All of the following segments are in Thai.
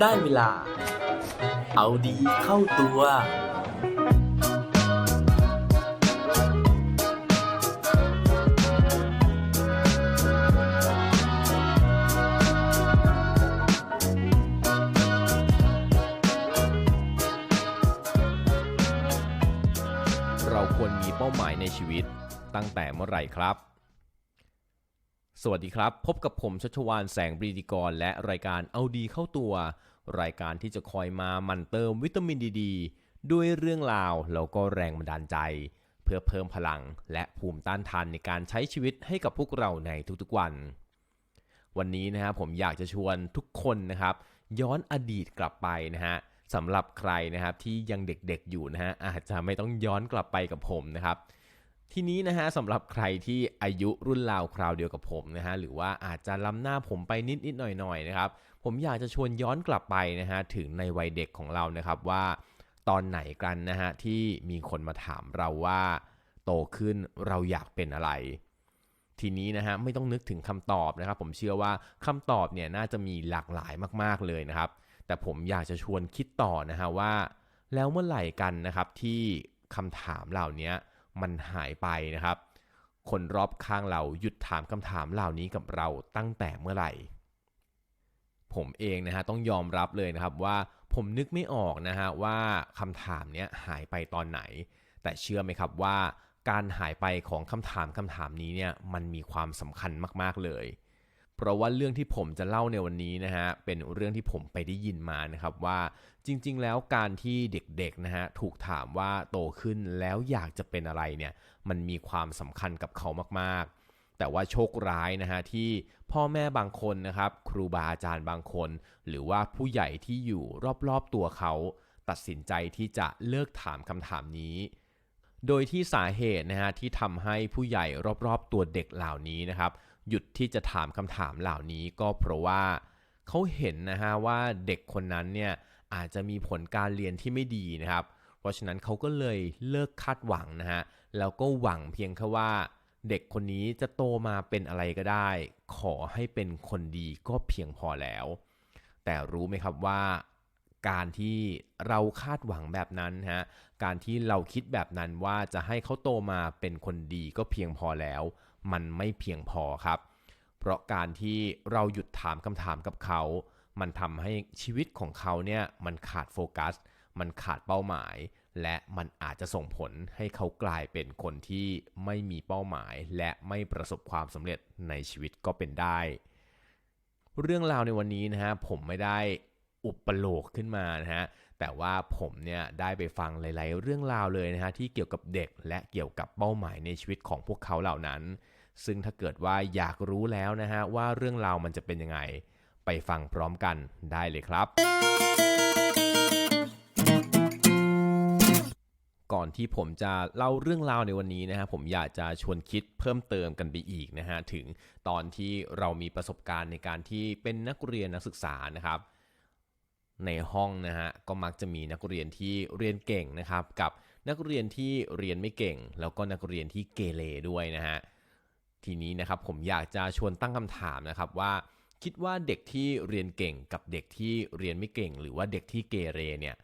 ได้เวลา เอาดีเข้าตัว เราควรมีเป้าหมายในชีวิตตั้งแต่เมื่อไหร่ครับ สวัสดีครับ พบกับผมชัชวานแสงบรีดีกร และรายการเอาดีเข้าตัว รายการที่จะคอยมามั่นเติมวิตามินดีดด้วยเรื่องราวแล้วก็แรงบันดาลใจ เพื่อเพิ่มพลังและภูมิต้านทานในการใช้ชีวิตให้กับพวกเราในทุกๆวัน วันนี้นะครับผมอยากจะชวนทุกคนนะครับ ย้อนอดีตกลับไปนะฮะสำหรับใครนะครับที่ยังเด็กๆอยู่นะฮะอาจจะไม่ต้องย้อนกลับไปกับผมนะครับ ทีนี้นะฮะสำหรับใครที่อายุรุ่นราวคราวเดียวกับผมนะฮะหรือว่าอาจจะล้ำหน้าผมไปนิดๆหน่อยๆนะครับผมอยากจะชวนย้อนกลับไปนะฮะถึงในวัยเด็กของเรานะครับว่า ตอนไหนกันนะฮะที่มีคนมาถามเราว่าโตขึ้นเราอยากเป็นอะไร ทีนี้นะฮะไม่ต้องนึกถึงคำตอบนะครับ ผมเชื่อว่าคำตอบเนี่ยน่าจะมีหลากหลายมาก ๆเลยนะครับ แต่ผมอยากจะชวนคิดต่อนะฮะว่า แล้วเมื่อไหร่กันนะครับที่คำถามเหล่านี้ มันหายไปนะครับ คนรอบข้างเราหยุดถามคำถามเหล่านี้กับเราตั้งแต่เมื่อไหร่ ผมเองนะฮะต้องยอมรับเลยนะครับว่าผมนึกไม่ออกนะฮะว่าคำถามเนี้ยหายไปตอนไหน แต่เชื่อไหมครับว่าการหายไปของคำถามคำถามนี้เนี่ยมันมีความสำคัญมากๆเลย เพราะว่าเรื่องที่ผมจะเล่าในวันนี้นะฮะเป็นเรื่องที่ผมไปได้ยินมานะครับว่าจริง ๆ แล้วการที่เด็กๆนะฮะถูกถามว่าโตขึ้นแล้วอยากจะเป็นอะไรเนี่ยมันมีความสำคัญกับเขามากๆ แต่ว่าโชคร้ายนะฮะที่พ่อแม่บางคนนะครับครูบาอาจารย์บางคน หรือว่าผู้ใหญ่ที่อยู่รอบๆตัวเขา ตัดสินใจที่จะเลิกถามคำถามนี้โดยที่สาเหตุนะฮะที่ทำให้ผู้ใหญ่รอบๆตัวเด็กเหล่านี้นะครับ หยุดที่จะถามคำถามเหล่านี้ก็เพราะว่าเขาเห็นนะฮะว่าเด็กคนนั้นเนี่ยอาจจะมีผลการเรียนที่ไม่ดีนะครับ เพราะฉะนั้นเขาก็เลยเลิกคาดหวังนะฮะแล้วก็หวังเพียงแค่ว่า เด็กคนนี้จะโตมาเป็นอะไรก็ได้ ขอให้เป็นคนดีก็เพียงพอแล้ว แต่รู้ไหมครับว่าการที่เราคาดหวังแบบนั้นฮะ การที่เราคิดแบบนั้นว่าจะให้เขาโตมาเป็นคนดีก็เพียงพอแล้ว มันไม่เพียงพอครับ เพราะการที่เราหยุดถามคำถามกับเขา มันทำให้ชีวิตของเขาเนี่ยมันขาดโฟกัส มันขาดเป้าหมาย และมันอาจจะส่งผลให้เขากลายเป็นคนที่ไม่มีเป้าหมาย และไม่ประสบความสำเร็จในชีวิตก็เป็นได้ เรื่องราวในวันนี้นะฮะผมไม่ได้อุปโลกขึ้นมานะฮะ แต่ว่าผมเนี่ยได้ไปฟังหลาย ๆ เรื่องราวเลยนะฮะที่เกี่ยวกับเด็กและเกี่ยวกับเป้าหมายในชีวิตของพวกเขาเหล่านั้น ซึ่งถ้าเกิดว่าอยากรู้แล้วนะฮะว่าเรื่องราวมันจะเป็นยังไง ไปฟังพร้อมกันได้เลยครับ ก่อนที่ผมจะเล่าเรื่องราวในวันนี้นะฮะผมอยากจะชวนคิดเพิ่มเติมกันไปอีกนะฮะถึงตอนที่เรามีประสบการณ์ในการที่เป็นนักเรียนนักศึกษานะครับในห้องนะฮะก็มักจะมีนักเรียนที่เรียนเก่งนะครับ กับนักเรียนที่เรียนไม่เก่ง แล้วก็นักเรียนที่เกเรด้วยนะฮะ ทีนี้นะครับผมอยากจะชวนตั้งคำถามนะครับว่า คิดว่าเด็กที่เรียนเก่งกับเด็กที่เรียนไม่เก่ง หรือว่าเด็กที่เกเรเนี่ย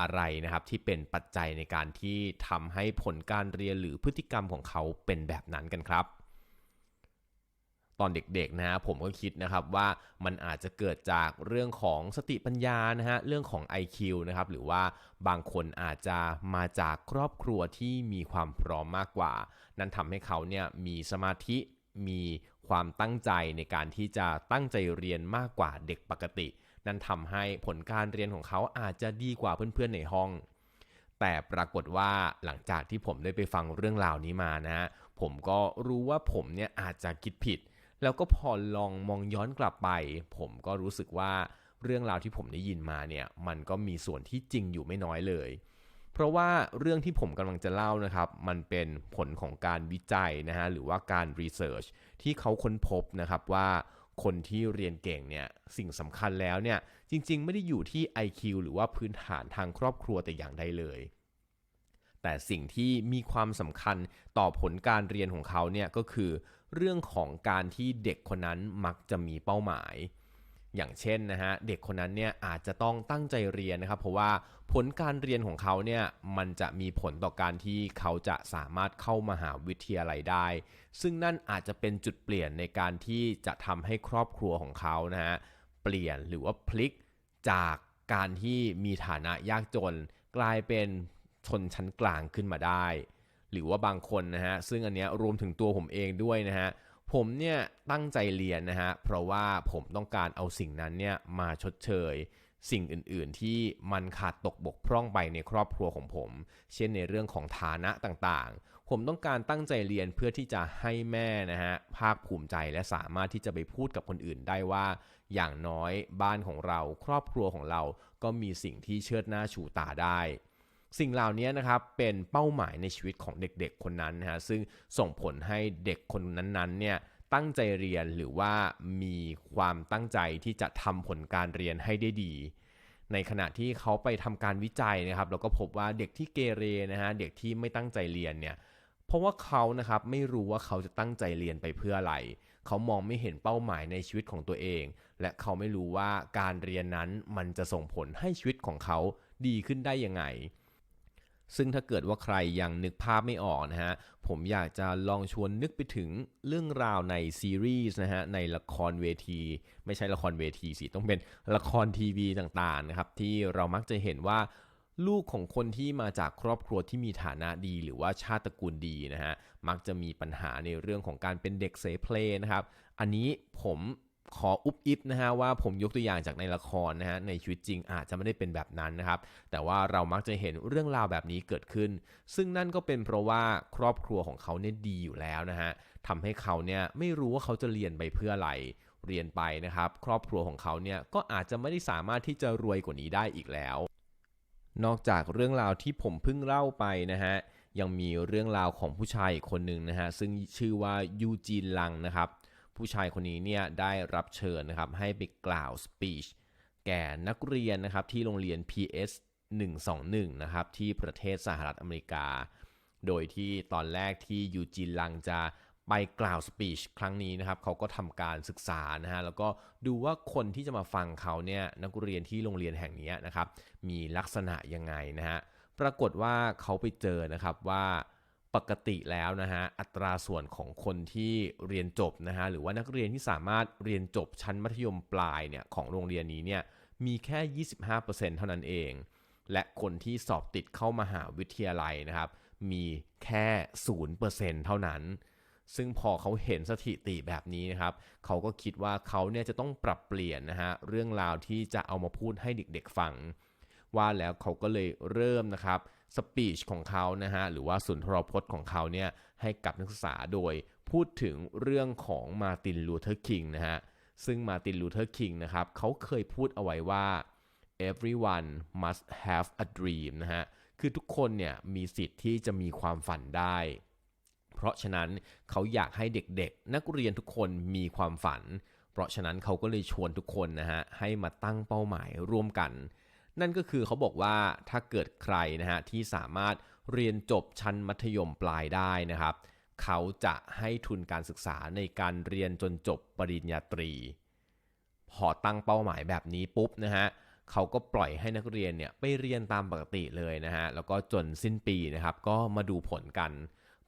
อะไรนะครับที่เป็นปัจจัยในการที่ทำให้ผลการเรียนหรือพฤติกรรมของเขาเป็นแบบนั้นกันครับ ตอนเด็กๆนะฮะผมก็คิดนะครับว่ามันอาจจะเกิดจากเรื่องของสติปัญญานะฮะเรื่องของ IQ นะครับหรือว่าบางคนอาจจะมาจากครอบครัวที่มีความพร้อมมากกว่า นั่นทำให้เขาเนี่ยมีสมาธิมีความตั้งใจในการที่จะตั้งใจเรียนมากกว่าเด็กปกติ นั่นทำให้ผลการเรียนของเขาอาจจะดีกว่าเพื่อนๆในห้อง แต่ปรากฏว่าหลังจากที่ผมได้ไปฟังเรื่องราวนี้มานะฮะผมก็รู้ว่าผมเนี่ยอาจจะคิดผิด แล้วก็พอลองมองย้อนกลับไป ผมก็รู้สึกว่าเรื่องราวที่ผมได้ยินมาเนี่ยมันก็มีส่วนที่จริงอยู่ไม่น้อยเลย เพราะว่าเรื่องที่ผมกำลังจะเล่านะครับ มันเป็นผลของการวิจัยนะฮะหรือว่าการรีเสิร์ชที่เขาค้นพบนะครับว่าคนที่เรียนเก่งเนี่ยสิ่งสำคัญแล้วเนี่ยจริงๆ ไม่ได้อยู่ที่ IQ หรือว่าพื้นฐานทางครอบครัวแต่อย่างใดเลย แต่สิ่งที่มีความสำคัญต่อผลการเรียนของเขาเนี่ยก็คือ เรื่องของการที่เด็กคนนั้นมักจะมีเป้าหมาย อย่างเช่นนะฮะเด็กคนนั้นเนี่ยอาจจะต้องตั้งใจเรียนนะครับ เพราะว่าผลการเรียนของเขาเนี่ยมันจะมีผลต่อการที่เขาจะสามารถเข้ามาหาวิทยาลัยได้ ซึ่งนั่นอาจจะเป็นจุดเปลี่ยนในการที่จะทำให้ครอบครัวของเขานะฮะเปลี่ยนหรือว่าพลิกจากการที่มีฐานะยากจน กลายเป็น ชนชั้นกลางขึ้นมาได้ หรือว่าบางคนนะฮะซึ่งอันเนี้ยรวมถึงตัวผมเองด้วยนะฮะผมเนี่ยตั้งใจเรียนนะฮะเพราะว่าผมต้องการเอาสิ่งนั้นเนี่ยมาชดเชย สิ่งอื่นๆ ที่มันขาดตกบกพร่องไปในครอบครัวของผม เช่นในเรื่องของฐานะต่างๆ ผมต้องการตั้งใจเรียนเพื่อที่จะให้แม่นะฮะภาคภูมิใจและสามารถที่จะไปพูดกับคนอื่นได้ว่า อย่างน้อยบ้านของเราครอบครัวของเราก็มีสิ่งที่เชิดหน้าชูตาได้ สิ่งเหล่านี้นะครับเป็นเป้าหมายในชีวิตของเด็กๆคนนั้นนะฮะซึ่งส่งผลให้เด็กคนนั้นๆเนี่ยตั้งใจเรียนหรือว่ามีความตั้งใจที่จะทำผลการเรียนให้ได้ดี ในขณะที่เขาไปทำการวิจัยนะครับเราก็พบว่าเด็กที่เกเรนะฮะเด็กที่ไม่ตั้งใจเรียนเนี่ยเพราะว่าเขานะครับไม่รู้ว่าเขาจะตั้งใจเรียนไปเพื่ออะไร เขามองไม่เห็นเป้าหมายในชีวิตของตัวเอง และเขาไม่รู้ว่าการเรียนนั้นมันจะส่งผลให้ชีวิตของเขาดีขึ้นได้ยังไง ซึ่งถ้าเกิดว่าใครยังนึกภาพไม่ออกนะฮะ ผมอยากจะลองชวนนึกไปถึงเรื่องราวในซีรีส์นะฮะ ในละครเวที ไม่ใช่ละครเวทีสิ ต้องเป็นละครทีวีต่างๆนะครับ ที่เรามักจะเห็นว่าลูกของคนที่มาจากครอบครัวที่มีฐานะดี หรือว่าชาติตระกูลดีนะฮะ มักจะมีปัญหาในเรื่องของการเป็นเด็กเสเพลนะครับ อันนี้ผม ขออุบอิบนะฮะว่าผมยกตัวอย่างจากในละครนะฮะในชีวิตจริงอาจจะไม่ได้เป็นแบบนั้นนะครับ แต่ว่าเรามักจะเห็นเรื่องราวแบบนี้เกิดขึ้น ซึ่งนั่นก็เป็นเพราะว่าครอบครัวของเขาเนี่ยดีอยู่แล้วนะฮะทำให้เขาเนี่ยไม่รู้ว่าเขาจะเรียนไปเพื่ออะไรเรียนไปนะครับ ครอบครัวของเขาเนี่ยก็อาจจะไม่ได้สามารถที่จะรวยกว่านี้ได้อีกแล้ว นอกจากเรื่องราวที่ผมเพิ่งเล่าไปนะฮะยังมีเรื่องราวของผู้ชายอีกคนหนึ่งนะฮะซึ่งชื่อว่ายูจีนลังนะครับ ผู้ชายคนนี้เนี่ยได้รับเชิญนะครับให้ไปกล่าวสปีชแก่นักเรียนนะครับที่โรงเรียน PS 121นะครับที่ประเทศสหรัฐอเมริกา โดยที่ตอนแรกที่ยูจีนลังจะไปกล่าวสปีชครั้งนี้นะครับเขาก็ทำการศึกษานะฮะแล้วก็ดูว่าคนที่จะมาฟังเขาเนี่ยนักเรียนที่โรงเรียนแห่งนี้นะครับมีลักษณะยังไงนะฮะปรากฏว่าเขาไปเจอนะครับว่า ปกติแล้วนะฮะอัตราส่วนของคนที่เรียนจบนะฮะหรือว่านักเรียนที่สามารถเรียนจบชั้นมัธยมปลายเนี่ยของโรงเรียนนี้เนี่ยมีแค่ 25%เท่านั้นเอง และคนที่สอบติดเข้ามหาวิทยาลัยนะครับ มีแค่ 0%เท่านั้น ซึ่งพอเขาเห็นสถิติแบบนี้นะครับ เขาก็คิดว่าเขาเนี่ยจะต้องปรับเปลี่ยนนะฮะเรื่องราวที่จะเอามาพูดให้เด็กๆฟัง ว่าแล้วเขาก็เลยเริ่มนะครับ สปีชของเขานะฮะหรือว่าสุนทรพจน์ของเขาเนี่ยให้กับนักศึกษาโดยพูดถึงเรื่องของมาตินลูเทอร์คิงนะฮะซึ่งมาตินลูเทอร์คิงนะครับเขาเคยพูดเอาไว้ว่า everyone must have a dream นะฮะคือทุกคนเนี่ยมีสิทธิ์ที่จะมีความฝันได้ เพราะฉะนั้นเขาอยากให้เด็กๆ นักเรียนทุกคนมีความฝัน เพราะฉะนั้นเขาก็เลยชวนทุกคนนะฮะให้มาตั้งเป้าหมายร่วมกัน นั่นก็คือเขาบอกว่าถ้าเกิดใครนะฮะที่สามารถเรียนจบชั้นมัธยมปลายได้นะครับ เขาจะให้ทุนการศึกษาในการเรียนจนจบปริญญาตรี พอตั้งเป้าหมายแบบนี้ปุ๊บนะฮะเขาก็ปล่อยให้นักเรียนเนี่ยไปเรียนตามปกติเลยนะฮะแล้วก็จนสิ้นปีนะครับก็มาดูผลกัน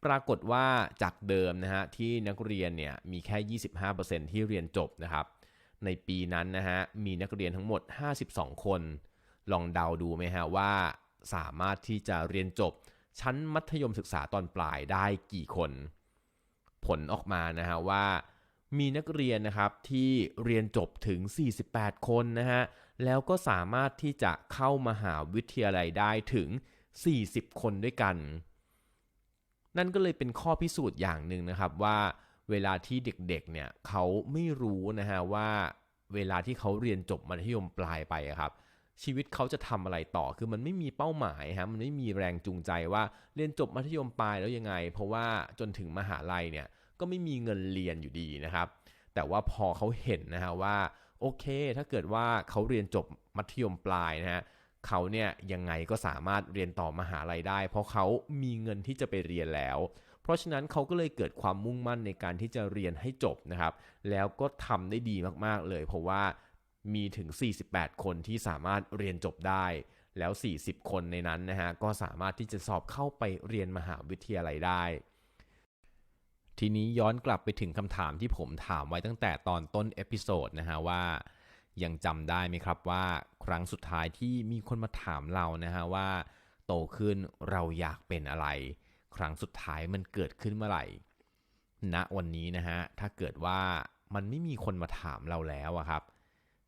ปรากฏว่าจากเดิมนะฮะที่นักเรียนเนี่ยมีแค่ 25%ที่เรียนจบนะครับในปีนั้นนะฮะมีนักเรียนทั้งหมด 52 คน ลองเดาดูไหมฮะว่าสามารถที่จะเรียนจบชั้นมัธยมศึกษาตอนปลายได้กี่คน ผลออกมานะฮะว่ามีนักเรียนนะครับที่เรียนจบถึง 48 คนนะฮะ แล้วก็สามารถที่จะเข้ามหาวิทยาลัยได้ถึง 40 คนด้วยกัน นั่นก็เลยเป็นข้อพิสูจน์อย่างหนึ่งนะครับว่าเวลาที่เด็กๆเนี่ยเขาไม่รู้นะฮะว่าเวลาที่เขาเรียนจบมัธยมปลายไปครับ ชีวิตเขาจะทำอะไรต่อ คือมันไม่มีเป้าหมายฮะ มันไม่มีแรงจูงใจว่าเรียนจบมัธยมปลายแล้วยังไง เพราะว่าจนถึงมหาลัยเนี่ยก็ไม่มีเงินเรียนอยู่ดีนะครับ แต่ว่าพอเขาเห็นนะฮะว่าโอเค ถ้าเกิดว่าเขาเรียนจบมัธยมปลายนะฮะเขาเนี่ยยังไงก็สามารถเรียนต่อมหาลัยได้ เพราะเขามีเงินที่จะไปเรียนแล้ว เพราะฉะนั้นเขาก็เลยเกิดความมุ่งมั่นในการที่จะเรียนให้จบนะครับ แล้วก็ทำได้ดีมากๆเลย เพราะว่า มีถึง 48 คนที่สามารถเรียนจบได้ แล้ว 40 คนในนั้นนะฮะก็สามารถที่จะสอบเข้าไปเรียนมหาวิทยาลัยได้ ทีนี้ย้อนกลับไปถึงคำถามที่ผมถามไว้ตั้งแต่ตอนต้นเอพิโซดนะฮะว่ายังจำได้ไหมครับว่าครั้งสุดท้ายที่มีคนมาถามเรานะฮะว่า โตขึ้นเราอยากเป็นอะไร ครั้งสุดท้ายมันเกิดขึ้นเมื่อไหร่ณวันนี้นะฮะถ้าเกิดว่ามันไม่มีคนมาถามเราแล้วอะครับ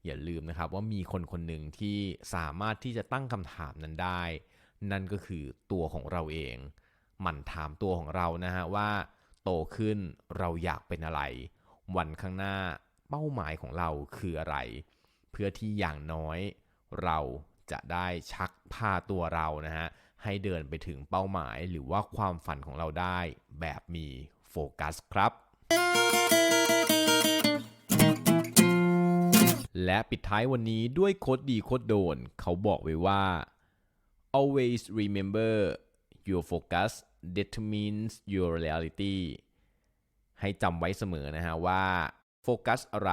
อย่าลืมนะครับว่ามีคนคนหนึ่งที่สามารถที่จะตั้งคำถามนั้นได้ นั่นก็คือตัวของเราเอง หมั่นถามตัวของเรานะฮะว่า โตขึ้นเราอยากเป็นอะไร วันข้างหน้าเป้าหมายของเราคืออะไร เพื่อที่อย่างน้อยเราจะได้ชักพาตัวเรานะฮะให้เดินไปถึงเป้าหมายหรือว่าความฝันของเราได้แบบมีโฟกัสครับ และปิดท้ายวันนี้ด้วยโคดดีโคดโดน เขาบอกไว้ว่า always remember your focus determines your reality ให้จำไว้เสมอนะฮะว่าโฟกัสอะไร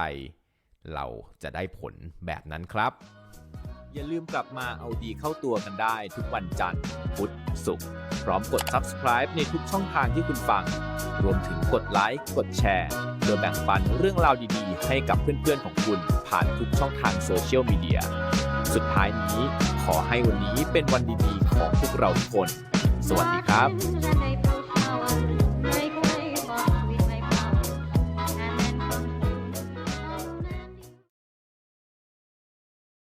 เราจะได้ผลแบบนั้นครับ อย่าลืมกลับมาเอาดีเข้าตัวกันได้ทุกวันจันทร์ พุธ ศุกร์ พร้อมกด subscribe ในทุกช่องทางที่คุณฟัง รวมถึงกดไลค์ กดแชร์ อแบ่งปันเรื่องราวดีๆ ให้กับเพื่อนๆของคุณผ่านทุกช่องทางโซเชียลมีเดีย สุดท้ายนี้ขอให้วันนี้เป็นวันดีๆ ของพวกเราทุกคน สวัสดีครับ